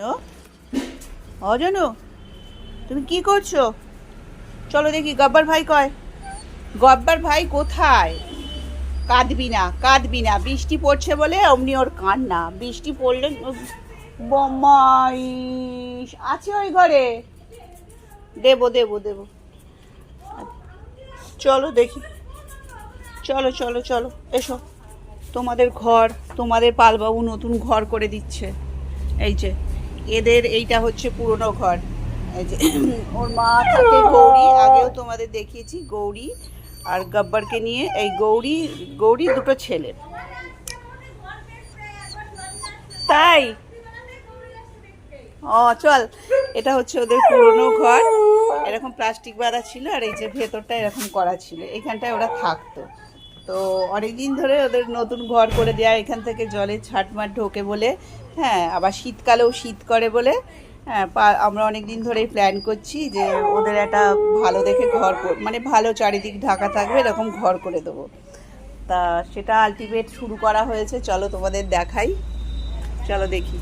জানো? ও তুমি কি করছ? চলো দেখি, গব্বর ভাই কয়? গব্বর ভাই কোথায়? কাঁদবি না কাঁদবি না। বৃষ্টি পড়ছে বলে অমনি ওর কান্না। বৃষ্টি পড়লে আছে ওই ঘরে? দেবো দেবো দেবো। চলো দেখি। চলো চলো চলো, এসো। তোমাদের ঘর, তোমাদের পালবাবু নতুন ঘর করে দিচ্ছে। এই যে এদের এইটা হচ্ছে পুরনো ঘর। ওর মা থাকে গৌরী আগেও তোমাদের দেখিয়েছি গৌরী আর গব্বরকে নিয়ে। এই গৌরী গৌরী দুটো ছেলে। তাই? ও চল। এটা হচ্ছে ওদের পুরনো ঘর। এরকম প্লাস্টিক বাঁধা ছিল আর এই যে ভেতরটা এরকম করা ছিল। এখানটায় ওরা থাকতো। তো অনেক দিন ধরে ওদের নতুন ঘর করে দেওয়া এখান থেকে জলে ছাটমাট ঢোকে বলে হ্যাঁ আবার শীতকালেও শীত করে বলে হ্যাঁ আমরা অনেক দিন ধরেই প্ল্যান করছি যে ওদের একটা ভালো দেখে ঘর মানে ভালো চারিদিক ঢাকা থাকবে, এরকম ঘর করে দেবো। তা সেটা আলটিমেট শুরু করা হয়েছে, চলো তোমাদের দেখাই। চলো দেখি।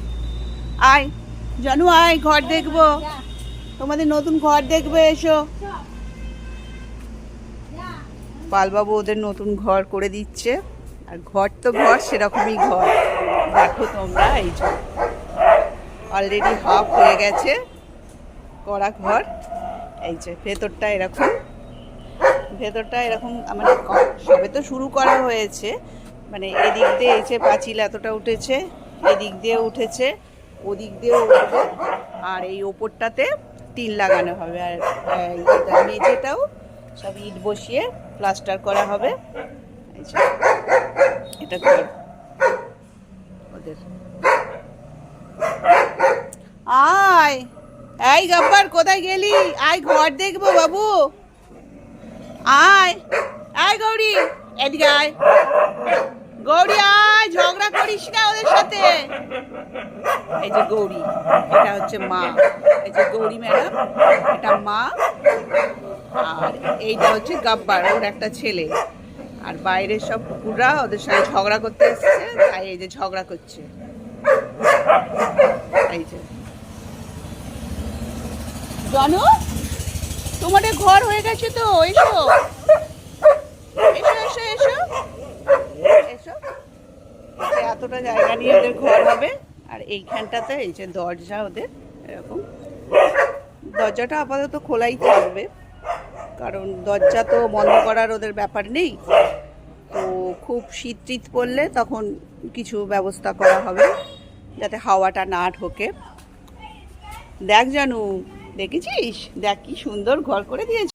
আয়, জানু আয়, ঘর দেখব। তোমাদের নতুন ঘর দেখবে, এসো। পালবাবু ওদের নতুন ঘর করে দিচ্ছে। আর ঘর তো ঘর, সেরকমই ঘর। দেখো তোমরা, এই যে অলরেডি হাফ হয়ে গেছে করা ঘর। এই যে ভেতরটা এরকম। ভেতরটা এরকম মানে সবে তো শুরু করা হয়েছে। মানে এদিক দিয়ে এই যে পাঁচিল এতটা উঠেছে, এদিক দিয়ে উঠেছে, ওদিক দিয়েও উঠবে। আর এই ওপরটাতে টিন লাগানো হবে। আর মেঝেটাও সব ইট বসিয়ে প্লাস্টার করা হবে। এটা ওদের। আয়, এই গব্বর, কোথায় গেলি? আয়, ঘর দেখব বাবু। আয় আয় গৌরী, এদিকে আয়। গৌরী, আয়, ঝগড়া করিস না ওদের সাথে। এই যে গৌরী, এটা হচ্ছে মা। এই যে গৌরী ম্যাডাম, এটা মা। আর এইটা হচ্ছে গাব্বার ওর একটা ছেলে। আর বাইরের সব কুকুররা ওদের সাথে ঝগড়া করতে এসছে তাই এই যে ঝগড়া করছে। এই যে। জানো তোমাদের ঘর হয়ে গেছে তো এসো। এসো এসো এসো। এসো। এতটা জায়গা নিয়ে ওদের ঘর হবে আর এইখানটাতে এই যে দরজা ওদের এরকম। দরজাটা আপাতত খোলাই থাকবে কারণ দরজা তো বন্ধ করার ওদের ব্যাপার নেই। তো খুব শীত টিত পড়লে তখন কিছু ব্যবস্থা করা হবে যাতে হাওয়াটা না ঢোকে। দেখ জানু, দেখেছিস? দেখ কি সুন্দর ঘর করে দিয়েছে।